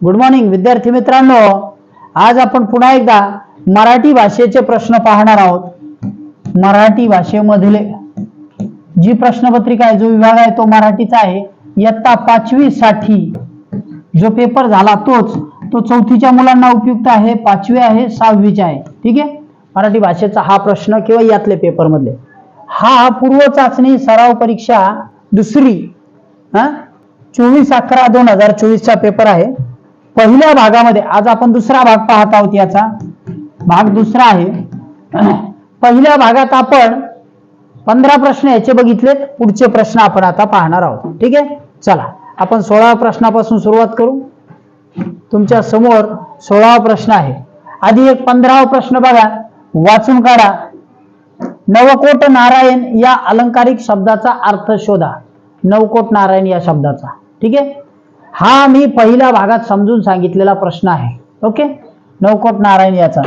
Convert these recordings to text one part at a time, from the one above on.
Good morning विद्यार्थी मित्रांनो. आज आपण पुन्हा एकदा मराठी भाषेचे प्रश्न पाहणार आहोत. मराठी भाषेमधील जी प्रश्नपत्रिका आहे जो विभाग आहे तो मराठीचा आहे. इयत्ता पाचवी साठी जो पेपर झाला तोच तो चौथीच्या मुलांना उपयुक्त आहे पाचवी आहे सहावीचे आहे. ठीक आहे? मराठी भाषेचा हा प्रश्न किंवा यातले पेपर मधले. हा पूर्व चाचणी सराव परीक्षा दुसरी हा? चोवीस अकरा दोन हजार चोवीसचा पेपर आहे. पहिल्या भागामध्ये आज आपण दुसरा भाग पाहत आहोत याचा. भाग दुसरा आहे. पहिल्या भागात आपण पंधरा प्रश्न याचे बघितलेत. पुढचे प्रश्न आपण आता पाहणार आहोत. ठीक आहे? चला आपण सोळाव्या प्रश्नापासून सुरुवात करू. तुमच्यासमोर सोळावा प्रश्न आहे. आधी एक पंधरावा प्रश्न बघा. वाचून काढा. नवकोट नारायण या अलंकारिक शब्दाचा अर्थ शोधा. नवकोट नारायण या शब्दाचा. ठीक आहे? हा मी पहिल्या भागात समजून सांगितलेला प्रश्न आहे. ओके? नवकोट नारायण याचा.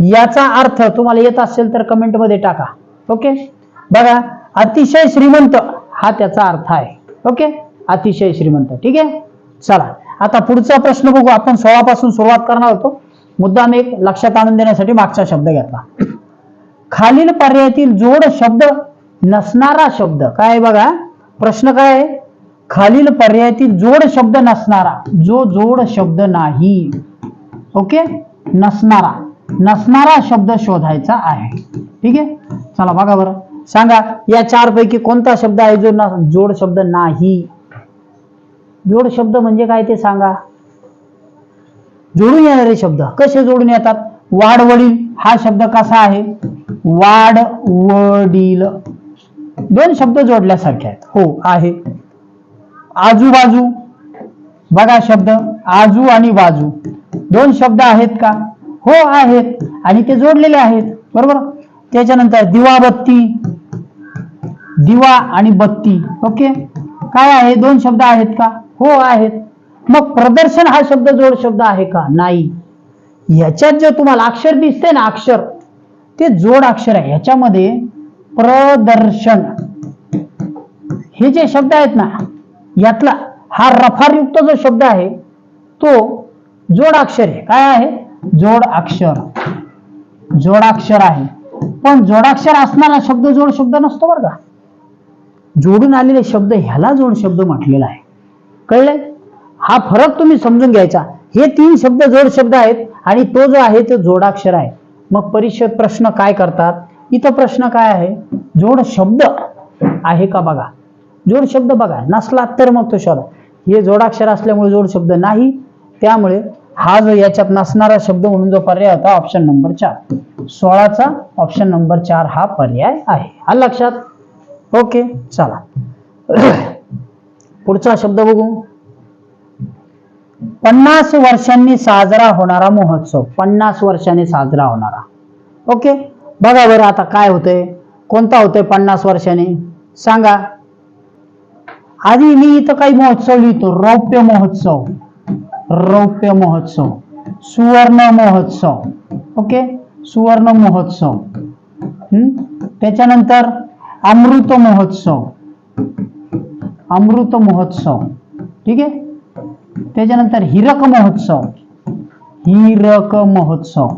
याचा अर्थ तुम्हाला येत असेल तर कमेंटमध्ये टाका. ओके? बघा अतिशय श्रीमंत हा त्याचा अर्थ आहे. ओके? अतिशय श्रीमंत. ठीक आहे? चला. आता पुढचा प्रश्न बघू. आपण सोळापासून सुरुवात करणार होतो. मुद्दाम एक लक्षात आणून देण्यासाठी मागचा शब्द घेतला. खालील पर्यायातील जोड शब्द नसणारा शब्द. काय बघा? प्रश्न काय आहे? खालील पर्यायातील जोड शब्द नसणारा. जो जोड शब्द नाही ओके नसणारा. नसणारा शब्द शोधायचा आहे. ठीक आहे? चला बघा बरं. सांगा या चार पैकी कोणता शब्द आहे जो जोड शब्द नाही? जोड शब्द म्हणजे काय ते सांगा. जोडून येणारे शब्द. कसे जोडून येतात? वाढवडील हा शब्द कसा आहे? वाढवडील दोन शब्द जोडल्यासारखे आहेत. हो आहे. आजूबाजू. बघा शब्द आजू आणि बाजू. दोन शब्द आहेत का? हो आहेत. आणि ते जोडलेले आहेत. बरोबर? त्याच्यानंतर दिवाबत्ती. दिवा आणि बत्ती. ओके? काय आहे? दोन शब्द आहेत का? हो आहेत. मग प्रदर्शन हा शब्द जोड शब्द आहे का? नाही. याच्यात जे तुम्हाला अक्षर दिसते ना अक्षर ते जोड अक्षर आहे. ह्याच्यामध्ये प्रदर्शन. हे जे शब्द आहेत ना यातला हा रफारयुक्त जो शब्द आहे तो जोड अक्षर आहे. काय आहे? जोड अक्षर. जोडाक्षर आहे. पण जोडाक्षर असणारा शब्द जोड शब्द नसतो बरं का. जोडून आलेले शब्द ह्याला जोड शब्द म्हटलेला आहे. कळले हा फरक तुम्ही समजून घ्यायचा. हे तीन शब्द जोड शब्द आहेत आणि तो जो आहे तो जोडाक्षर आहे. मग परीक्षेत प्रश्न काय करतात? इथं प्रश्न काय आहे? जोड शब्द आहे का बघा. जोड शब्द बघा नसला तर मग तो शोधा. हे जोडाक्षर असल्यामुळे जोड शब्द नाही त्यामुळे हा जो याच्यात नसणारा शब्द म्हणून जो पर्याय होता ऑप्शन नंबर चार. सोळाचा ऑप्शन नंबर चार हा पर्याय आहे. हा लक्षात? ओके चला. पुढचा शब्द बघू. पन्नास वर्षांनी साजरा होणारा महोत्सव. पन्नास वर्षांनी साजरा होणारा. ओके बघा बरं आता काय होतंय? कोणता होतोय पन्नास वर्षांनी? सांगा. आधी मी इथं काही महोत्सव लिहितो रौप्य महोत्सव रौप्य महोत्सव सुवर्ण महोत्सव ओके सुवर्ण महोत्सव हम्म? त्याच्यानंतर अमृत महोत्सव अमृत महोत्सव ठीक आहे त्याच्यानंतर हिरक महोत्सव हिरक महोत्सव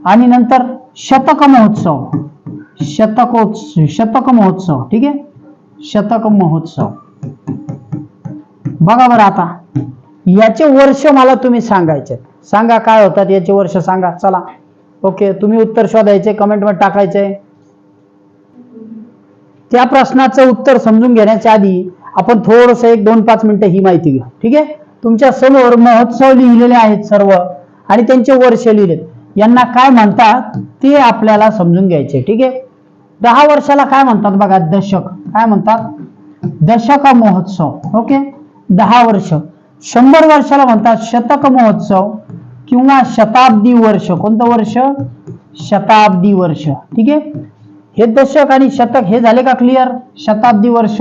आणि नंतर शतक महोत्सव शतकोत्सव शतक महोत्सव ठीक आहे? शतक महोत्सव बघा बरं आता. याचे वर्ष मला तुम्ही सांगायचे सांगा काय होतात याचे वर्ष सांगा. चला. ओके तुम्ही उत्तर शोधायचे कमेंटमध्ये टाकायचे. त्या प्रश्नाचं उत्तर समजून घेण्याच्या आधी आपण थोडस एक दोन पाच मिनिटं ही माहिती घेऊ ठीक आहे? तुमच्यासमोर महोत्सव लिहिलेले आहेत सर्व आणि त्यांचे वर्ष लिहिलेत. यांना काय म्हणतात ते आपल्याला समजून घ्यायचे ठीक आहे? दहा वर्षाला काय म्हणतात बघा दशक. काय म्हणतात? दशक महोत्सव ओके? दहा वर्ष. शंभर वर्षाला म्हणतात शतक महोत्सव किंवा शताब्दी वर्ष. कोणतं वर्ष? शताब्दी वर्ष ठीक आहे? हे दशक आणि शतक हे झाले का क्लिअर शताब्दी वर्ष.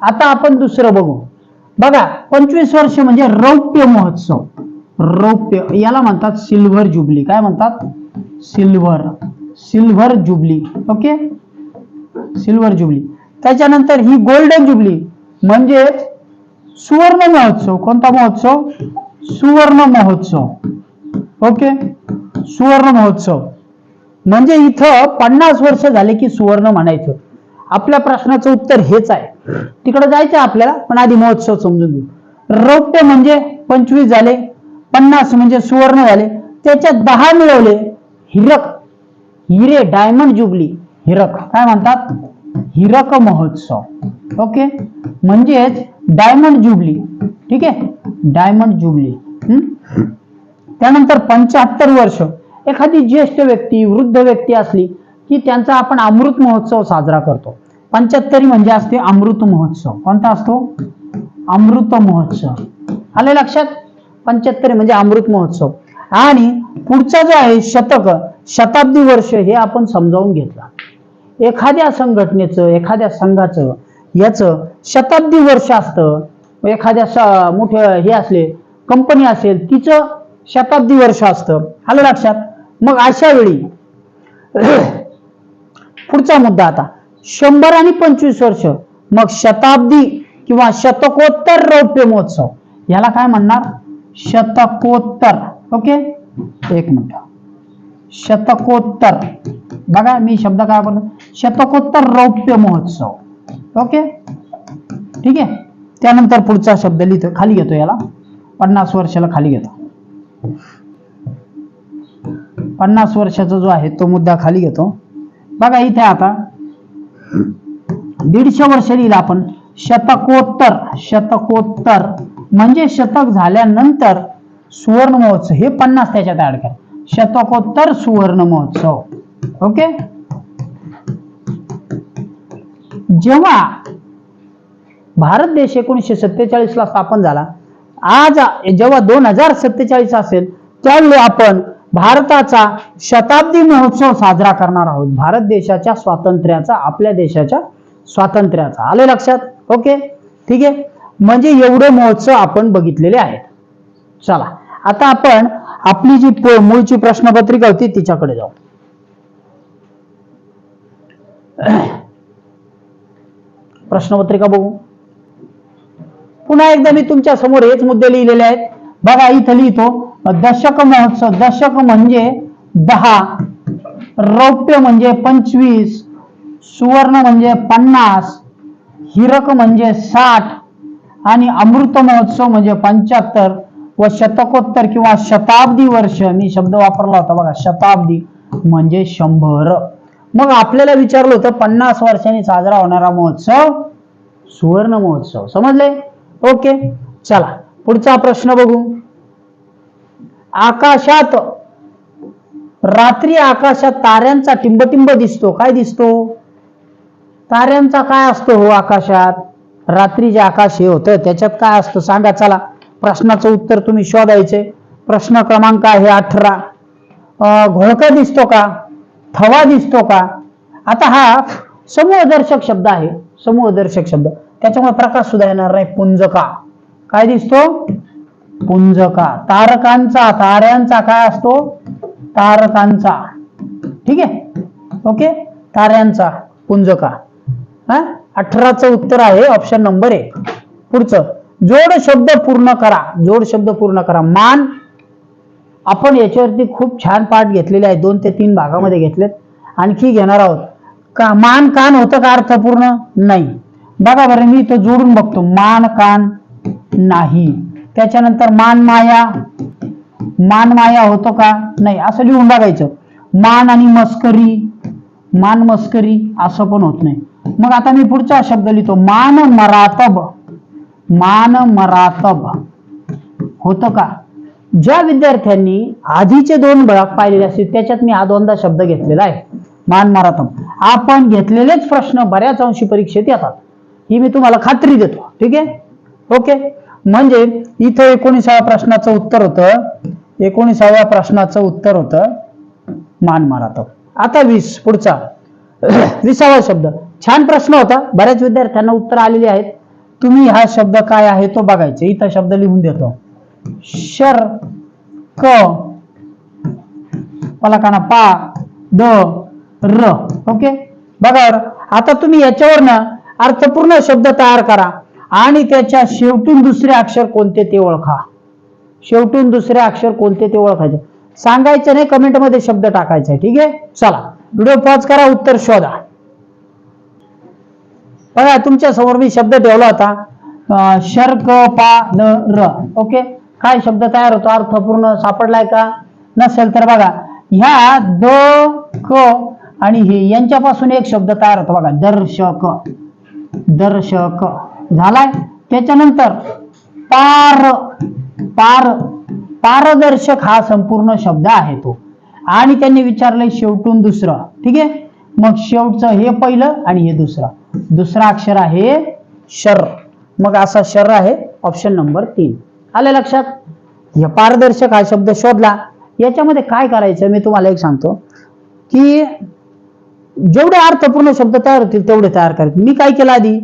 आता आपण दुसरं बघू. बघा पंचवीस वर्ष म्हणजे रौप्य महोत्सव. रौप्य याला म्हणतात सिल्व्हर जुबली. काय म्हणतात? Silver. Silver jubilee. Okay? Silver jubilee. त्याच्यानंतर ही गोल्डन जुबली. म्हणजे सुवर्ण महोत्सव. कोणता महोत्सव? सुवर्ण महोत्सव. ओके? सुवर्ण महोत्सव. म्हणजे इथं पन्नास वर्ष झाले की सुवर्ण म्हणायचं. आपल्या प्रश्नाचं उत्तर हेच आहे. तिकडे जायचं आपल्याला पण आधी महोत्सव समजून घेऊ. रौप्य म्हणजे पंचवीस झाले. पन्नास म्हणजे सुवर्ण झाले. त्याच्यात दहा मिळवले. हिरक. हिरे डायमंड जुबली. हिरक. काय म्हणतात? हिरक महोत्सव. ओके? म्हणजेच डायमंड जुबली. ठीक आहे? Diamond jubilee. त्यानंतर पंच्याहत्तर वर्ष. एखादी ज्येष्ठ व्यक्ती वृद्ध व्यक्ती असली की त्यांचा आपण अमृत महोत्सव साजरा करतो. पंच्याहत्तरी म्हणजे असते अमृत महोत्सव. कोणता असतो? अमृत महोत्सव. आले लक्षात? पंच्याहत्तर म्हणजे अमृत महोत्सव. आणि पुढचा जो आहे शतक शताब्दी वर्ष हे आपण समजावून घेतलं. एखाद्या संघटनेचं एखाद्या संघाचं याचं शताब्दी वर्ष असतं. एखाद्या स- मोठे हे असले कंपनी असेल तिचं शताब्दी वर्ष असतं. आलं लक्षात? मग अशा वेळी पुढचा मुद्दा आता. शंभर आणि पंचवीस वर्ष मग शताब्दी किंवा शतकोत्तर रौप्य महोत्सव. याला काय म्हणणार? शतकोत्तर. ओके? एक मिनिट. शतकोत्तर. बघा मी शब्द काय बोलतो शतकोत्तर रौप्य महोत्सव. ओके? ठीक आहे? त्यानंतर पुढचा शब्द लिहितो. खाली घेतो याला. पन्नास वर्षाला खाली घेतो. पन्नास वर्षाचा जो आहे तो मुद्दा खाली घेतो. बघा इथे आता. दीडशे वर्ष लिहिलं आपण. शतकोत्तर. शतकोत्तर. म्हणजे शतक झाल्यानंतर सुवर्ण महोत्सव हे पन्नास त्याच्यात ऍड करा. शतकोत्तर सुवर्ण महोत्सव ओके जेव्हा भारत देश एकोणीसशे सत्तेचाळीस ला स्थापन झाला आज जेव्हा दोन हजार सत्तेचाळीस असेल त्यावेळी आपण भारताचा शताब्दी महोत्सव साजरा करणार आहोत. भारत देशाच्या स्वातंत्र्याचा आपल्या देशाच्या स्वातंत्र्याचा. आले लक्षात? ओके ठीक आहे? म्हणजे एवढे महोत्सव आपण बघितलेले आहेत. चला आता आपण आपली जी मूळची प्रश्नपत्रिका होती तिच्याकडे जाऊ. प्रश्नपत्रिका बघू. पुन्हा एकदा मी तुमच्यासमोर हेच मुद्दे लिहिलेले आहेत. बघा इथं लिहितो दशक महोत्सव दशक म्हणजे दहा रौप्य म्हणजे पंचवीस सुवर्ण म्हणजे पन्नास हिरक म्हणजे साठ आणि अमृत महोत्सव म्हणजे पंच्याहत्तर व शतकोत्तर किंवा शताब्दी वर्ष मी शब्द वापरला होता बघा शताब्दी म्हणजे शंभर. मग आपल्याला विचारलं होतं पन्नास वर्षांनी साजरा होणारा महोत्सव सुवर्ण महोत्सव. समजले? ओके चला पुढचा प्रश्न बघू. आकाशात रात्री आकाशात ताऱ्यांचा टिंबटिंब दिसतो. काय दिसतो? ताऱ्यांचा काय असतो हो आकाशात? रात्री जे आकाश हे होतं त्याच्यात काय असतं सांगा चला. प्रश्नाचं उत्तर तुम्ही शोधायचे. प्रश्न क्रमांक आहे अठरा. घोळका दिसतो का? थवा दिसतो का? आता हा समूहदर्शक शब्द आहे. समूहदर्शक शब्द. त्याच्यामुळे प्रकाश सुद्धा येणार नाही. पुंजका. काय दिसतो? पुंजका. तारकांचा ताऱ्यांचा काय असतो? तारकांचा. ठीक आहे? ओके? ताऱ्यांचा. पुंजका. हा? अठराचं उत्तर आहे ऑप्शन नंबर एक. पुढचं जोड शब्द पूर्ण करा. जोड शब्द पूर्ण करा. मान आपण याच्यावरती खूप छान पाठ घेतलेले आहे. दोन ते तीन भागामध्ये घेतलेत. आणखी घेणार आहोत. का मान कान होतं का अर्थपूर्ण नाही. बघा बरं मी तो जोडून बघतो. मान कान नाही. त्याच्यानंतर मान माया. मान माया होतो का? नाही. असं लिहून बघायचं. मान आणि मस्करी. मान मस्करी असं पण होत नाही. मग आता मी पुढचा शब्द लिहितो. मान मरातब. मान मरातब. होतं का? ज्या विद्यार्थ्यांनी आधीचे दोन भाग पाहिलेले असतील त्याच्यात मी हा दोनदा शब्द घेतलेला आहे. मान मरातम आपण घेतलेलेच प्रश्न बऱ्याच अंशी परीक्षेत येतात. ही मी तुम्हाला खात्री देतो. ठीक आहे? ओके? म्हणजे इथं एकोणीसाव्या प्रश्नाचं उत्तर होतं. एकोणीसाव्या प्रश्नाचं उत्तर होतं मान मरातब. आता वीस पुढचा. विसावा शब्द. छान प्रश्न होता. बऱ्याच विद्यार्थ्यांना उत्तर आलेली आहेत. तुम्ही हा शब्द काय आहे तो बघायचे. इथं शब्द लिहून देतो. शर क मला का ना पा द र. ओके? बघा आता तुम्ही याच्यावरनं अर्थपूर्ण शब्द तयार करा आणि त्याच्या शेवटून दुसरे अक्षर कोणते ते ओळखा. शेवटून दुसरे अक्षर कोणते ते ओळखायचे. सांगायचे नाही कमेंटमध्ये शब्द टाकायचे. ठीक आहे? चला. व्हिडिओ पॉज करा उत्तर शोधा. बघा तुमच्यासमोर मी शब्द ठेवला होता. शर्क पा न र ओके? काय शब्द तयार होतो? अर्थपूर्ण सापडलाय का? नसेल तर बघा. ह्या द क आणि हे यांच्यापासून एक शब्द तयार होतो बघा. दर्शक. दर्शक. झालाय? त्याच्यानंतर पार. पार. पारदर्शक हा संपूर्ण शब्द आहे तो. आणि त्यांनी विचारलंय शेवटून दुसरं. ठीक आहे? मग शेवटचं हे पहिलं आणि हे दुसरं. दुसरा अक्षर आहे शर. मग असा शर आहे ऑप्शन नंबर तीन. आलं लक्षात? हे पारदर्शक हा शब्द शोधला. याच्यामध्ये काय करायचं? मी तुम्हाला एक सांगतो की जेवढे अर्थपूर्ण शब्द तयार होतील तेवढे तयार करत मी काय केलं आधी?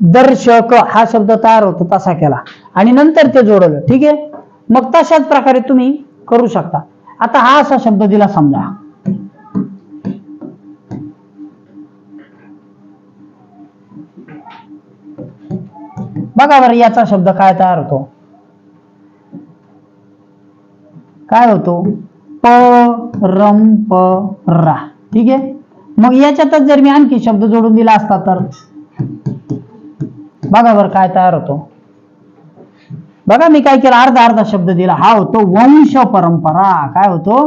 दर्शक हा शब्द तयार होतो तसा केला. आणि नंतर ते जोडवलं ठीक आहे? मग तशाच प्रकारे तुम्ही करू शकता. आता हा असा शब्द दिला समजा. बघा बरं याचा शब्द काय तयार होतो? काय होतो? प रम प रा. ठीक आहे? मग याच्यातच जर मी आणखी शब्द जोडून दिला असता तर? बघा बरं काय तयार होतो. बघा मी काय केलं? अर्धा अर्धा शब्द दिला. हा होतो वंश परंपरा. काय होतो?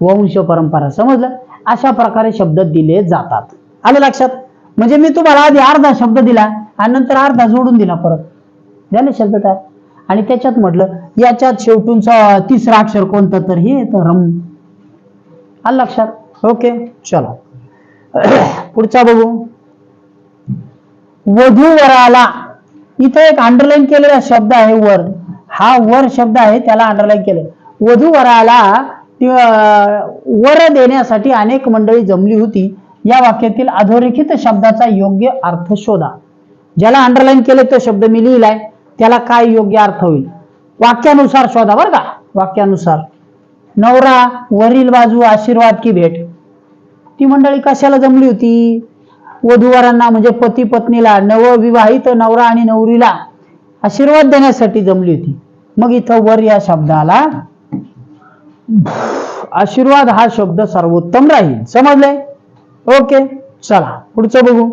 वंश परंपरा. समजलं? अशा प्रकारे शब्द दिले जातात. आलं लक्षात? म्हणजे मी तुम्हाला आधी अर्धा शब्द दिला. आणि नंतर अर्धा जोडून दिला परत. झाले शब्द तयार आणि त्याच्यात म्हटलं याच्यात शेवटून तिसरा अक्षर कोणतं तर हे तर रम. आलं लक्षात? ओके चला. पुढचा बघू. वधू वराला. इथं एक अंडरलाईन केलेला शब्द आहे वर. हा वर शब्द आहे त्याला अंडरलाईन केले. वधूवराला ती, अं, वर देण्यासाठी अनेक मंडळी जमली होती. या वाक्यातील अधोरेखित शब्दाचा योग्य अर्थ शोधा. ज्याला अंडरलाईन केले तो शब्द मी लिहिलाय. त्याला काय योग्य अर्थ होईल? वाक्यानुसार शोधा बरं का. वाक्यानुसार. नवरा वरील बाजू आशीर्वाद की भेट. ती मंडळी कशाला जमली होती? वधूवरांना म्हणजे पती पत्नीला नवविवाहित नवरा आणि नवरीला आशीर्वाद देण्यासाठी जमली होती. मग इथं वर या शब्दाला आशीर्वाद हा शब्द सर्वोत्तम राहील. समजले ओके चला पुढचं बघू.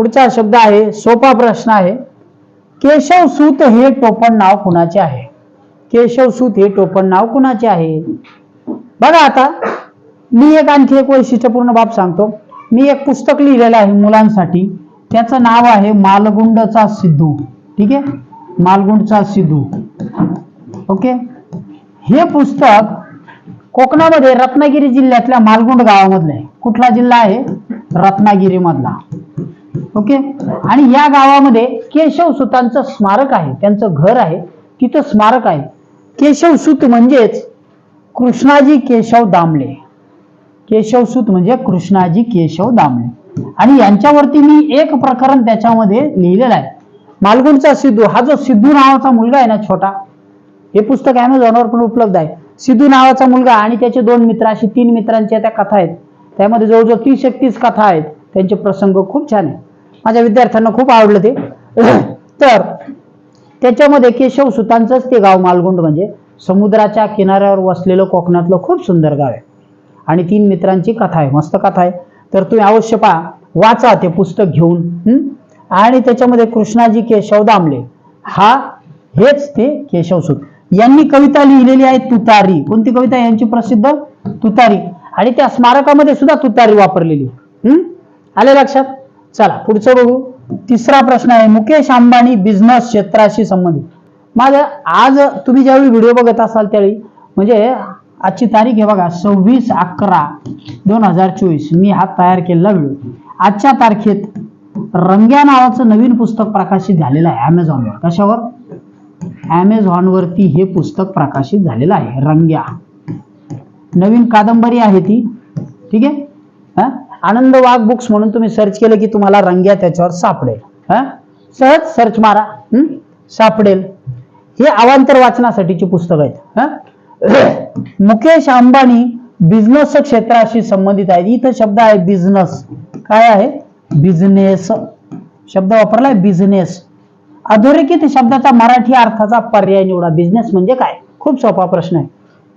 पुढचा शब्द आहे सोपा प्रश्न आहे. केशव सूत हे टोपण नाव कुणाचे आहे? केशव सूत हे टोपण नाव कुणाचे आहे? बघा आता मी एक आणखी एक वैशिष्ट्यपूर्ण बाब सांगतो. मी एक पुस्तक लिहिलेलं आहे मुलांसाठी. त्याचं नाव आहे मालगुंडचा सिद्धू. ठीक आहे? मालगुंडचा सिद्धू. ओके? हे पुस्तक कोकणामध्ये रत्नागिरी जिल्ह्यातल्या मालगुंड गावामधलं आहे. कुठला जिल्हा आहे? रत्नागिरी मधला ओके? आणि या गावामध्ये केशव सुतांचं स्मारक आहे. त्यांचं घर आहे. तिथं स्मारक आहे. केशवसूत म्हणजेच कृष्णाजी केशव दामले. केशवसूत म्हणजे कृष्णाजी केशव दामले. आणि यांच्यावरती मी एक प्रकरण त्याच्यामध्ये लिहिलेलं आहे. मालगुडचा सिद्धू हा जो सिद्धू नावाचा मुलगा आहे ना छोटा हे पुस्तक अमेझॉनवर पण उपलब्ध आहे. सिद्धू नावाचा मुलगा आणि त्याचे दोन मित्र अशी तीन मित्रांच्या त्या कथा आहेत. त्यामध्ये जवळजवळ तीस एकतीस कथा आहेत. त्यांचे प्रसंग खूप छान आहे माझ्या विद्यार्थ्यांना खूप आवडलं ते. तर त्याच्यामध्ये केशव सुतांचंच ते गाव मालगुंड म्हणजे. समुद्राच्या किनाऱ्यावर वसलेलं कोकणातलं खूप सुंदर गाव आहे. आणि तीन मित्रांची कथा आहे मस्त कथा आहे. तर तुम्ही अवश्य पहा वाचा ते पुस्तक घेऊन? आणि त्याच्यामध्ये कृष्णाजी केशव दामले. हा हेच ते केशवसूत यांनी कविता लिहिलेली आहे तुतारी. कोणती कविता यांची प्रसिद्ध? तुतारी. आणि त्या स्मारकामध्ये सुद्धा तुतारी वापरलेली हं? आले लक्षात? चला पुढचं बघू. तिसरा प्रश्न आहे मुकेश अंबानी बिझनेस क्षेत्राशी संबंधित. माझं आज तुम्ही ज्यावेळी व्हिडिओ बघत असाल त्यावेळी म्हणजे आजची तारीख आहे बघा सव्वीस अकरा दोन हजार चोवीस. मी हा तयार केलेला व्हिडिओ आजच्या तारखेत रंग्या नावाचं नवीन पुस्तक प्रकाशित झालेलं आहे अमेझॉनवर कशावर? अमेझॉनवरती हे पुस्तक प्रकाशित झालेलं आहे रंग्या. नवीन कादंबरी आहे ती. ठीक आहे? हा? आनंद वाघ बुक्स म्हणून तुम्ही सर्च केलं की तुम्हाला रंग्या त्याच्यावर सापडेल. हा? सहज सर्च मारा. सापडेल. हे अवांतर वाचनासाठीची पुस्तक आहेत. मुकेश अंबानी बिझनेस क्षेत्राशी संबंधित आहेत. इथं शब्द आहे बिझनेस काय आहे? बिझनेस शब्द वापरलाय बिझनेस अधोरेखित शब्दाचा मराठी अर्थाचा पर्याय निवडा. बिझनेस म्हणजे काय? खूप सोपा प्रश्न आहे.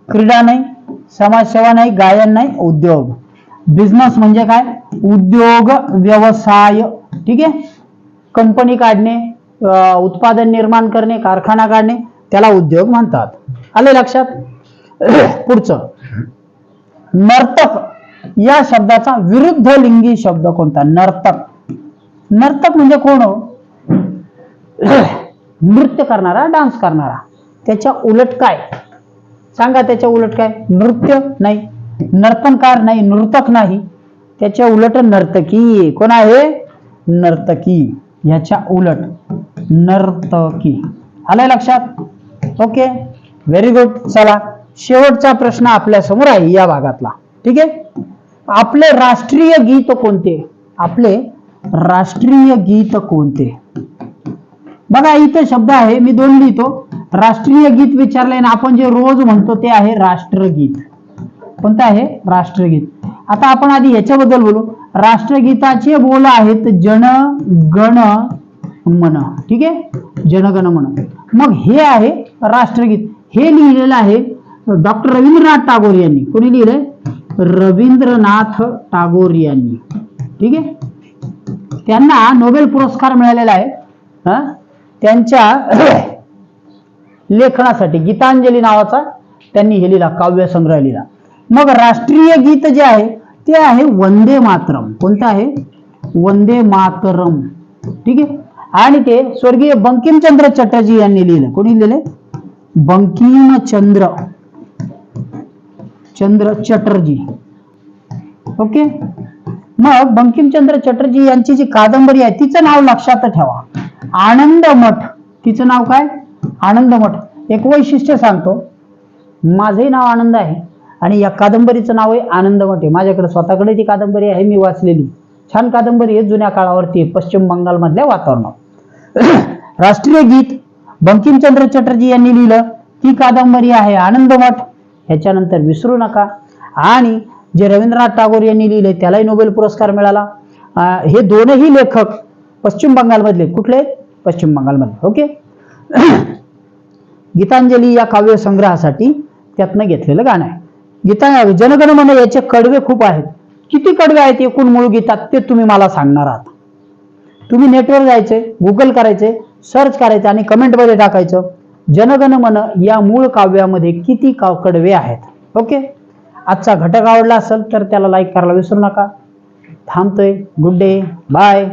क्रीडा नाही समाजसेवा नाही गायन नाही उद्योग. बिझनेस म्हणजे काय? उद्योग व्यवसाय ठीक आहे? कंपनी काढणे उत्पादन निर्माण करणे कारखाना काढणे त्याला उद्योग म्हणतात. आले लक्षात? पुढचं. नर्तक. या शब्दाचा विरुद्ध लिंगी शब्द कोणता? नर्तक. नर्तक म्हणजे कोण हो? नृत्य करणारा डान्स करणारा. त्याच्या उलट काय? सांगा त्याच्या उलट काय? नृत्य? नाही. नर्तनकार नाही नृतक नाही. त्याच्या उलट नर्तकी कोण आहे? नर्तकी. ह्याच्या उलट नर्तकी. आलंय लक्षात? ओके. व्हेरी गुड चला शेवटचा प्रश्न आपल्यासमोर आहे या भागातला. ठीक आहे? आपले राष्ट्रीय गीत कोणते? आपले राष्ट्रीय गीत कोणते? बघा इथे शब्द आहे मी दोन लिहितो. राष्ट्रीय गीत विचारले ना आपण जे रोज म्हणतो ते आहे राष्ट्रगीत. कोणतं आहे? राष्ट्रगीत. आता आपण आधी याच्याबद्दल बोलू. राष्ट्रगीताचे बोल आहेत जन गण मन. ठीक आहे? जनगण मन. मग हे आहे राष्ट्रगीत. हे लिहिलेलं आहे डॉक्टर रवींद्रनाथ टागोर यांनी. कोणी लिहिलंय? रवींद्रनाथ टागोर यांनी. ठीक आहे? त्यांना नोबेल पुरस्कार मिळालेला आहे. हा? त्यांच्या लेखनासाठी गीतांजली नावाचा त्यांनी हे लिहिला काव्य संग्रह लिहिला. मग राष्ट्रीय गीत जे आहे ते आहे वंदे मातरम. कोणतं आहे? वंदे मातरम. ठीक आहे? आणि ते स्वर्गीय बंकिमचंद्र चटर्जी यांनी लिहिलं. कोणी लिहिले बंकिमचंद्र. चंद्र चटर्जी. ओके? मग बंकिमचंद्र चटर्जी यांची जी कादंबरी आहे तिचं नाव लक्षात ठेवा. आनंद मठ. तिचं नाव काय? आनंद मठ. एक वैशिष्ट्य सांगतो. माझंही नाव आनंद आहे. आणि या कादंबरीचं नाव आहे आनंदमठ आहे माझ्याकडे स्वतःकडे ती कादंबरी आहे मी वाचलेली. छान कादंबरी आहे जुन्या काळावरती पश्चिम बंगालमधल्या वातावरणात. राष्ट्रीय गीत बंकिमचंद्र चटर्जी यांनी लिहिलं. ती कादंबरी आहे आनंदमठ ह्याच्यानंतर विसरू नका. आणि जे रवींद्रनाथ टागोर यांनी लिहिले त्यालाही नोबेल पुरस्कार मिळाला. हे दोनही लेखक पश्चिम बंगालमधले. कुठले? पश्चिम बंगालमधले. ओके? गीतांजली या काव्य संग्रहासाठी त्यातनं घेतलेलं गाणं आहे. गीता जनगण मन याचे कडवे खूप आहेत. किती कडवे आहेत एकूण मूळ गीतात ते तुम्ही मला सांगणार आहात. तुम्ही नेटवर जायचे गुगल करायचे सर्च करायचे आणि कमेंटमध्ये टाकायचं जनगण मन या मूळ काव्यामध्ये किती काव कडवे आहेत? ओके आजचा घटक आवडला असेल तर त्याला लाईक करायला विसरू नका. थांबतोय. Good day bye